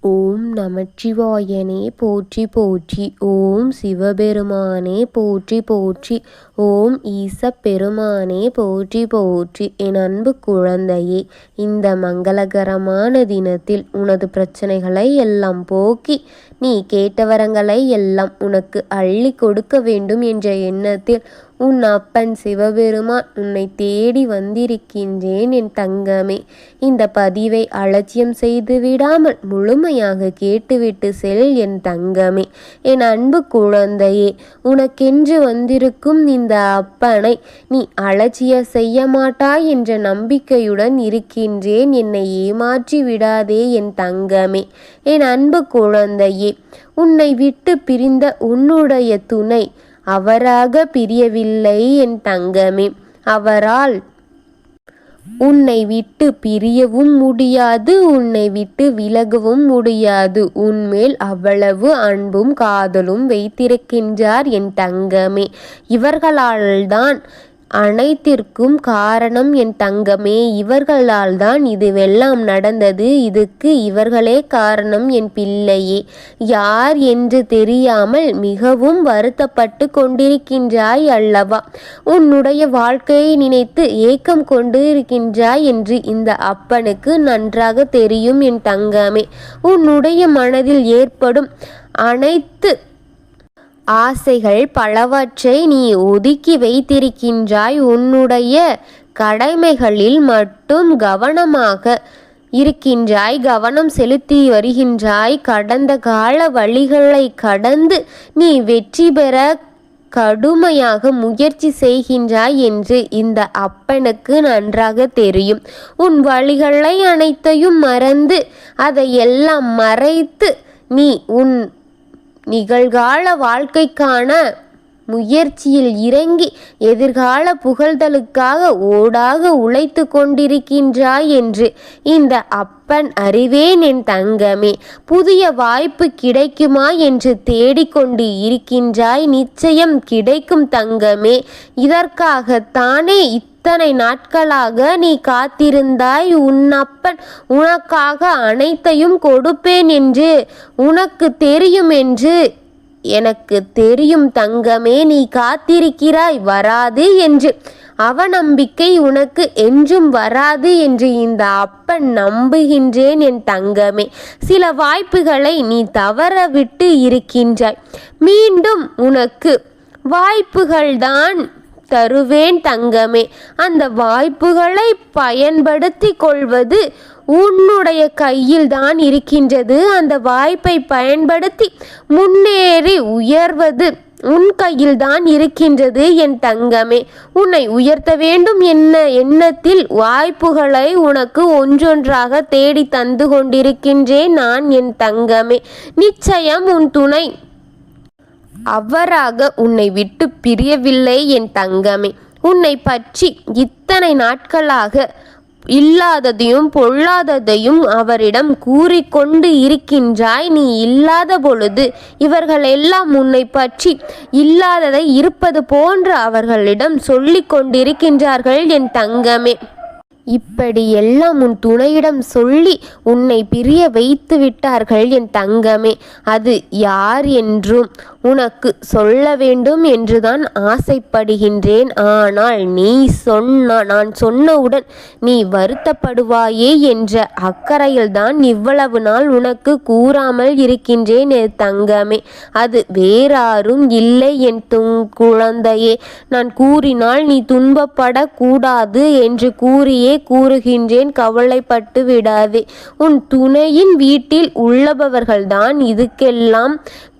ஓம் நமச்சிவாயனே போற்றி போற்றி ஓம் சிவபெருமானே போற்றி போற்றி ஓம் ஈசப்பெருமானே போற்றி போற்றி. என் அன்பு குழந்தையே இந்த மங்களகரமான தினத்தில் உனது பிரச்சனைகளை எல்லாம் போக்கி நீ கேட்ட வரங்களை எல்லாம் உனக்கு அள்ளி கொடுக்க வேண்டும் என்ற எண்ணத்தில் உன் அப்பன் சிவபெருமான் உன்னை தேடி வந்திருக்கின்றேன் என் தங்கமே. இந்த பதிவை அலட்சியம் செய்து விடாமல் முழுமையாக கேட்டுவிட்டு செல் என் தங்கமே. என் அன்பு குழந்தையே உனக்கென்று வந்திருக்கும் இந்த அப்பனை நீ அலட்சிய செய்ய மாட்டாய் என்ற நம்பிக்கையுடன் இருக்கின்றேன். என்னை ஏமாற்றி விடாதே என் தங்கமே. என் அன்பு குழந்தையே உன்னை விட்டு பிரிந்த உன்னுடைய துணை அவராக பிரியவில்லை என் தங்கமே. அவரால் உன்னை விட்டு பிரியவும் முடியாது உன்னை விட்டு விலகவும் முடியாது. உன்மேல் அவ்வளவு அன்பும் காதலும் வைத்திருக்கின்றார் என் தங்கமே. இவர்களால்தான் அனைத்திற்கும் காரணம் என் தங்கமே இவர்களால் தான் இதுவெல்லாம் நடந்தது. இதுக்கு இவர்களே காரணம் என் பிள்ளையே. யார் என்று தெரியாமல் மிகவும் வருத்தப்பட்டு கொண்டிருக்கின்றாய் அல்லவா? உன்னுடைய வாழ்க்கையை நினைத்து ஏக்கம் கொண்டு இருக்கின்றாய் என்று இந்த அப்பனுக்கு நன்றாக தெரியும் என் தங்கமே. உன்னுடைய மனதில் ஏற்படும் அனைத்து ஆசைகள் பலவற்றை நீ ஒதுக்கி வைத்திருக்கின்றாய். உன்னுடைய கடமைகளில் மட்டும் கவனமாக இருக்கின்றாய். கவனம் செலுத்தி வருகின்றாய். கடந்த கால வழிகளை கடந்து நீ வெற்றி பெற கடுமையாக முயற்சி செய்கின்றாய் என்று இந்த அப்பனுக்கு நன்றாக தெரியும். உன் வழிகளை அனைத்தையும் மறந்து அதையெல்லாம் மறைத்து நீ உன் நிகழ்கால வாழ்க்கைக்கான முயற்சியில் இறங்கி எதிர்கால புகழ்தலுக்காக ஓடாக உழைத்து கொண்டிருக்கின்றாய் என்று இந்த அப்பன் அறிவேன் என் தங்கமே. புதிய வாய்ப்பு கிடைக்குமா என்று தேடிக்கொண்டு இருக்கின்றாய். நிச்சயம் கிடைக்கும் தங்கமே. இதற்காகத்தானே இத்தனை நாட்களாக நீ காத்திருந்தாய். உன்னப்பன் உனக்காக அனைத்தையும் கொடுப்பேன் என்று உனக்கு தெரியும் என்று எனக்கு தெரியும் தங்கமே நீ காத்திருக்கிறாய் வராது என்று. அவநம்பிக்கை உனக்கு என்றும் வராது என்று இந்த அப்பன் நம்புகின்றேன் என் தங்கமே. சில வாய்ப்புகளை நீ தவற விட்டு இருக்கின்றாய். மீண்டும் உனக்கு வாய்ப்புகள்தான் தருவேன் தங்கமே. அந்த வாய்ப்புகளை பயன்படுத்தி கொள்வது உன்னுடைய கையில் தான் இருக்கின்றது. அந்த வாய்ப்பை பயன்படுத்தி முன்னேறி உயர்வது உன் கையில் தான் இருக்கின்றது என் தங்கமே. உன்னை உயர்த்த வேண்டும் என்ன எண்ணத்தில் வாய்ப்புகளை உனக்கு ஒன்றொன்றாக தேடி தந்து கொண்டிருக்கின்றேன் நான் என் தங்கமே. நிச்சயம் உன் துணை அவராக உன்னை விட்டு பிரியவில்லை என் தங்கமே. உன்னை பற்றி இத்தனை நாட்களாக இல்லாததையும் பொல்லாததையும் அவரிடம் கூறிக்கொண்டு இருக்கின்றாய். நீ இல்லாத பொழுது இவர்கள் எல்லாம் உன்னை பற்றி இல்லாததை இருப்பது போன்று அவர்களிடம் சொல்லிக் கொண்டிருக்கின்றார்கள் என் தங்கமே. இப்படி எல்லாம் உன் துணையிடம் சொல்லி உன்னை பிரிய வைத்து விட்டார்கள் என் தங்கமே. அது யார் என்றும் உனக்கு சொல்ல வேண்டும் என்றுதான் ஆசைப்படுகின்றேன். ஆனால் நீ சொன்ன நான் சொன்னவுடன் நீ வருத்தப்படுவாயே என்ற அக்கறையில்தான் இவ்வளவு நாள் உனக்கு கூறாமல் இருக்கின்றேன் என் தங்கமே. அது வேறாரும் இல்லை என் துங் குழந்தையே. நான் கூறினால் நீ துன்பப்படக்கூடாது என்று கூறியே கூறுகின்றேன். கவலைப்பட்டு விடாதே. உன் துணையின் வீட்டில் உள்ளபவர்கள்தான் இதுக்கெல்லாம்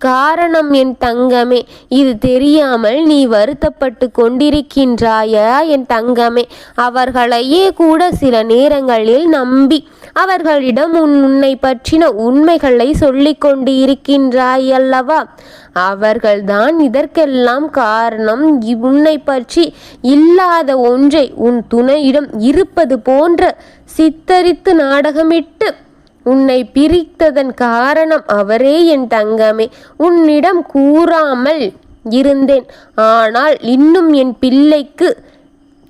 காரணம் என் தங்கமே. இது தெரியாமல் நீ வருத்தப்பட்டு கொண்டிருக்கின்றாயா என் தங்கமே? அவர்களையே கூட சில நேரங்களில் நம்பி அவர்களிடம் உன் உன்னை பற்றின உண்மைகளை சொல்லிக் கொண்டு இருக்கின்றாய் அவர்கள்தான் இதற்கெல்லாம் காரணம். உன்னை பற்றி இல்லாத ஒன்றை உன் துணையிடம் இருப்பது போன்ற சித்தரித்து நாடகமிட்டு உன்னை பிரித்ததன் காரணம் அவரே என் தங்கமே. உன்னிடம் கூறாமல் இருந்தேன். ஆனால் இன்னும் என் பிள்ளைக்கு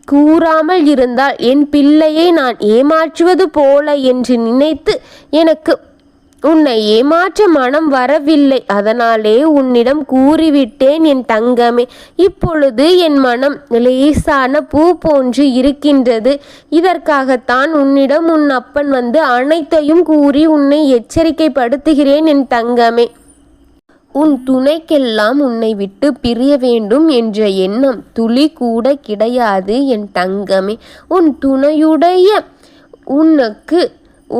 கூறாமல் இருந்தால் என் பிள்ளையை நான் ஏமாற்றுவது போல என்று நினைத்து எனக்கு உன்னை ஏமாற்ற மனம் வரவில்லை. அதனாலே உன்னிடம் கூறிவிட்டேன் என் தங்கமே. இப்பொழுது என் மனம் லேசான பூ போன்று இருக்கின்றது. இதற்காகத்தான் உன்னிடம் உன் அப்பன் வந்து அனைத்தையும் கூறி உன்னை எச்சரிக்கைப்படுத்துகிறேன் என் தங்கமே. உன் துணைக்கெல்லாம் உன்னை விட்டு பிரிய வேண்டும் என்ற எண்ணம் துளி கூட கிடையாது என் தங்கமே. உன் துணையுடைய உனக்கு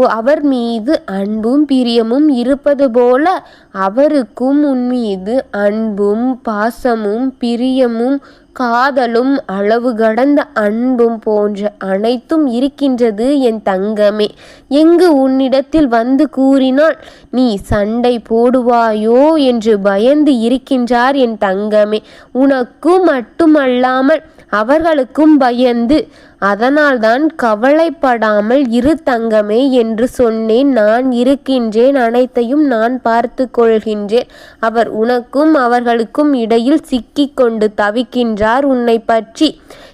அவர் மீது அன்பும் பிரியமும் இருப்பது போல அவருக்கும் உன் மீது அன்பும் பாசமும் பிரியமும் காதலும் அளவு கடந்த அன்பும் போன்ற அனைத்தும் இருக்கின்றது என் தங்கமே. எங்கு உன்னிடத்தில் வந்து கூறினால் நீ சண்டை போடுவாயோ? என்று பயந்து இருக்கின்றார் என் தங்கமே. உனக்கும் மட்டுமல்லாமல் அவர்களுக்கும் பயந்து அதனால்தான் கவலைப்படாமல் இரு தங்கமே என்று சொன்னேன். நான் இருக்கின்றேன் அனைத்தையும் நான் பார்த்து கொள்கின்றேன். அவர் உனக்கும் அவர்களுக்கும் இடையில் சிக்கிக் கொண்டு தவிக்கின்றார் உன்னை பற்றி.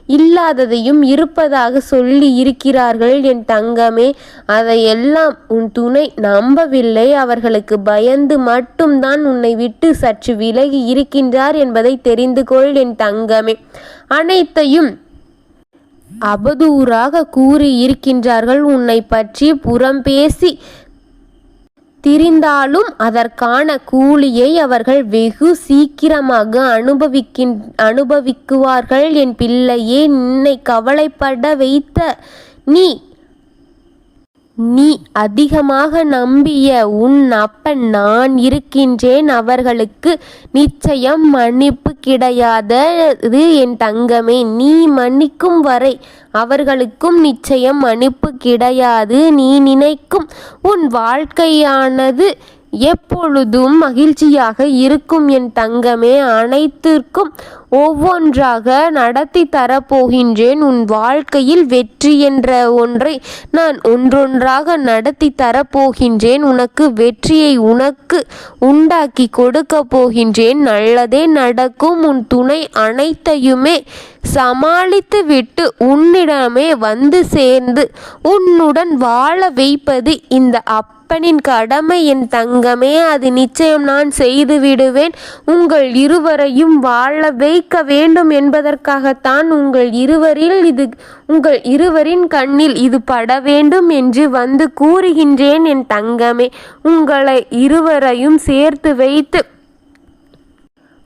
இல்லாததையும் இருப்பதாக சொல்லி இருக்கிறார்கள் என் தங்கமே. அதையெல்லாம் உன் துணை நம்பவில்லை. அவர்களுக்கு பயந்து மட்டும்தான் உன்னை விட்டு சற்று விலகி இருக்கின்றார் என்பதை தெரிந்து கொள் என் தங்கமே. அனைத்தையும் அவதூறாக கூறியிருக்கின்றார்கள். உன்னை பற்றி புறம் பேசி திரிந்தாலும் அதற்கான கூலியை அவர்கள் வெகு சீக்கிரமாக அனுபவிக்கின் அனுபவிக்குவார்கள். என் பிள்ளையே நின்னை கவலைப்பட வைத்த நீ நீ அதிகமாக நம்பிய உன் அப்பன் நான் இருக்கின்றேன். அவர்களுக்கு நிச்சயம் மன்னிப்பு கிடையாதது என் தங்கமே. நீ மன்னிக்கும் வரை அவர்களுக்கும் நிச்சயம் மன்னிப்பு கிடையாது. நீ நினைக்கும் உன் வாழ்க்கையானது எப்பொழுதும் மகிழ்ச்சியாக இருக்கும் என் தங்கமே. அனைத்திற்கும் ஒவ்வொன்றாக நடத்தி தரப்போகின்றேன். உன் வாழ்க்கையில் வெற்றி என்ற ஒன்றை நான் ஒன்றொன்றாக நடத்தி தரப்போகின்றேன். உனக்கு வெற்றியை உனக்கு உண்டாக்கி கொடுக்க போகின்றேன். நல்லதே நடக்கும். உன் துணை அனைத்தையுமே சமாளித்து விட்டு உன்னிடமே வந்து சேர்ந்து உன்னுடன் வாழ வைப்பது இந்த அப்பனின் கடமை. என் தங்கமே அது நிச்சயம் நான் செய்து விடுவேன் உங்கள் இருவரையும் வாழவை வைக்க வேண்டும் என்பதற்காகத்தான் உங்கள் இருவரில் இது உங்கள் இருவரின் கண்ணில் இது பட வேண்டும் என்று வந்து கூறுகின்றேன் என் தங்கமே. உங்களை இருவரையும் சேர்த்து வைத்து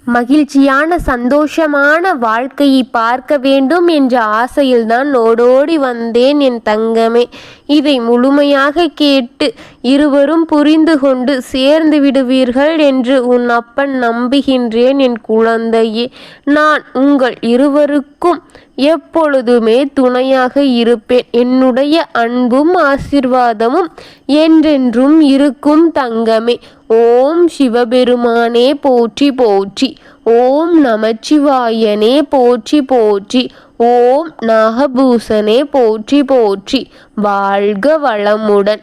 மகிழ்ச்சியான சந்தோஷமான வாழ்க்கையை பார்க்க வேண்டும் என்ற ஆசையில்தான் ஓடோடி வந்தேன் என் தங்கமே. இதை முழுமையாக கேட்டு இருவரும் புரிந்து கொண்டு சேர்ந்து விடுவீர்கள் என்று உன் அப்பன் நம்புகின்றேன் என் குழந்தையே. நான் உங்கள் இருவருக்கும் எப்பொழுதுமே துணையாக இருப்பேன். என்னுடைய அன்பும் ஆசிர்வாதமும் என்றென்றும் இருக்கும் தங்கமே. ஓம் சிவபெருமானே போற்றி போற்றி. ஓம் நமச்சிவாயனே போற்றி போற்றி. ஓம் நாகபூசனே போற்றி போற்றி வாழ்க வளமுடன்.